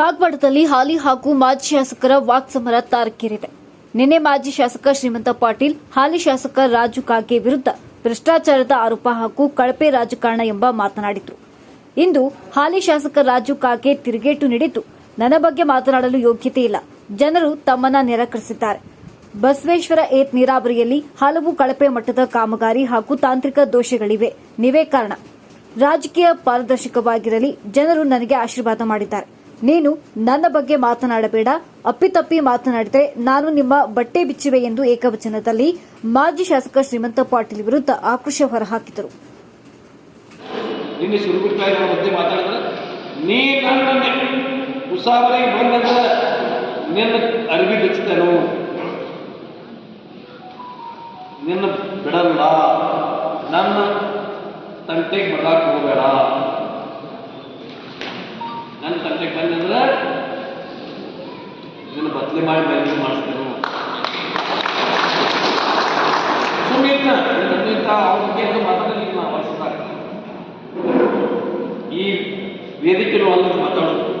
ಕಾಗವಾಡದಲ್ಲಿ ಹಾಲಿ ಹಾಗೂ ಮಾಜಿ ಶಾಸಕರ ವಾಕ್ಸಮರ ತಾರಕ್ಕೇರಿದೆ ನಿನ್ನೆ ಮಾಜಿ ಶಾಸಕ ಶ್ರೀಮಂತ ಪಾಟೀಲ್, ಹಾಲಿ ಶಾಸಕ ರಾಜು ಕಾಗೆ ವಿರುದ್ಧ ಭ್ರಷ್ಟಾಚಾರದ ಆರೋಪ ಹಾಗೂ ಕಳಪೆ ರಾಜಕಾರಣ ಎಂಬ ಮಾತನಾಡಿದ್ರು. ಇಂದು ಹಾಲಿ ಶಾಸಕ ರಾಜು ಕಾಗೆ ತಿರುಗೇಟು ನೀಡಿದ್ದು, ನನ್ನ ಬಗ್ಗೆ ಮಾತನಾಡಲು ಯೋಗ್ಯತೆ ಇಲ್ಲ. ಜನರು ತಮ್ಮನ್ನ ನಿರಾಕರಿಸಿದ್ದಾರೆ. ಬಸವೇಶ್ವರ ಏತ್ ನೀರಾವರಿಯಲ್ಲಿ ಹಲವು ಕಳಪೆ ಮಟ್ಟದ ಕಾಮಗಾರಿ ಹಾಗೂ ತಾಂತ್ರಿಕ ದೋಷಗಳಿವೆ. ನೀವೇ ಕಾರಣ. ರಾಜಕೀಯ ಪಾರದರ್ಶಕವಾಗಿರಲಿ, ಜನರು ನನಗೆ ಆಶೀರ್ವಾದ ಮಾಡಿದ್ದಾರೆ. ನೀನು ನನ್ನ ಬಗ್ಗೆ ಮಾತನಾಡಬೇಡ. ಅಪ್ಪಿತಪ್ಪಿ ಮಾತನಾಡಿದರೆ ನಾನು ನಿಮ್ಮ ಬಟ್ಟೆ ಬಿಚ್ಚುವೆ ಎಂದು ಏಕವಚನದಲ್ಲಿ ಮಾಜಿ ಶಾಸಕ ಶ್ರೀಮಂತ ಪಾಟೀಲ್ ವಿರುದ್ಧ ಆಕ್ರೋಶ ಹೊರಹಾಕಿದರು. ನಿನ್ನೆ ಬಿಡಲ್ಲ. ನನ್ನ ತಂಟೆಗೆ ಬರಲಾಕ ಹೋಗಬೇಡ. ನನ್ನ ತಂದೆಗೆ ಬಂದಂದ್ರೆ ಇದನ್ನು ಬದಲಿ ಮಾಡಿ ಬದಲಿ ಮಾಡಿಸ್ತೇನೆ. ಸುಮ್ಮನೆ ನನ್ನಿಂದ ಅವ್ರಿಗೆ ಮಾತಾಡಲಿಲ್ಲ ವರ್ಷದಾಗ ಈ ವೇದಿಕೆಯಲ್ಲಿ ಒಂದು ಮಾತಾಡೋದು.